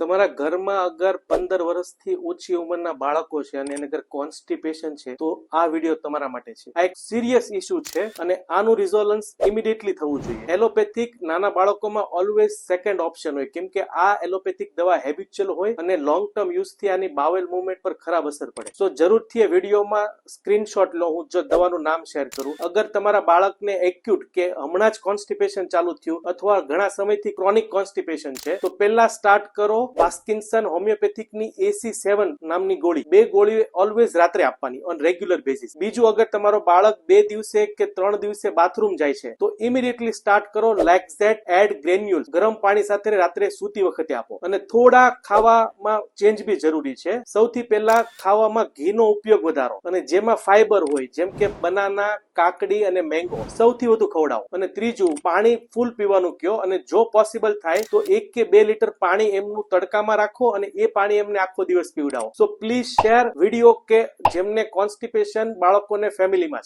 તમારા ઘરમાં અગર પંદર વર્ષથી ઓછી ઉંમરના બાળકો છે અને એને અગર કોન્સ્ટિપેશન છે, તો આ વીડિયો તમારા માટે છે. આ એક સિરિયસ ઇસ્યુ છે અને આનું રિઝોલ્વન્સ ઇમિડિયેટલી થવું જોઈએ. એલોપેથિક નાના બાળકોમાં ઓલવેઝ સેકન્ડ ઓપ્શન હોય. કેમ કે આ એલોપેથિક દવા હેબિચ્યુઅલ હોય અને લોંગ ટર્મ યુઝથી આની બાવેલ મુવમેન્ટ પર ખરાબ અસર પડે. સો જરૂરથી એ વિડીયોમાં સ્ક્રીનશોટ લો. હું જો દવાનું નામ શેર કરું. અગર તમારા બાળકને એક્યુટ કે હમણાં જ કોન્સ્ટિપેશન ચાલુ થયું અથવા ઘણા સમયથી ક્રોનિક કોન્સ્ટિપેશન છે, તો પહેલા સ્ટાર્ટ કરો પાસ્કિન્સન હોમિયોપેથિકની એસી સેવન નામની ગોળી. બે ગોળી ઓલવેઝ રાત્રે આપવાની ઓન રેગ્યુલર બેસિસ બીજું, અગર તમારો બાળક બે દિવસે કે ત્રણ દિવસે બાથરૂમ જાય છે, તો ઇમિડિયેટલી સ્ટાર્ટ કરો લેક્ઝેટ એડ ગ્રેન્યુલ્સ ગરમ પાણી સાથે રાત્રે સૂતી વખતે આપો. અને થોડા ખાવામાં ચેન્જ બી જરૂરી છે. સૌથી પહેલા ખાવામાં ઘીનો ઉપયોગ વધારો. અને જેમાં ફાઈબર હોય, જેમ કે બનાના, કાકડી અને મેંગો સૌથી વધુ ખવડાવો. અને ત્રીજું, પાણી ફૂલ પીવાનું કયો. અને જો પોસિબલ થાય, તો એક કે બે લીટર પાણી એમનું તડકામાં રાખો અને એ પાણી એમને આખો દિવસ પીવડાવો. સો પ્લીઝ શેર વીડિયો કે જેમને કોન્સ્ટિપેશન બાળકોને ફેમિલીમાં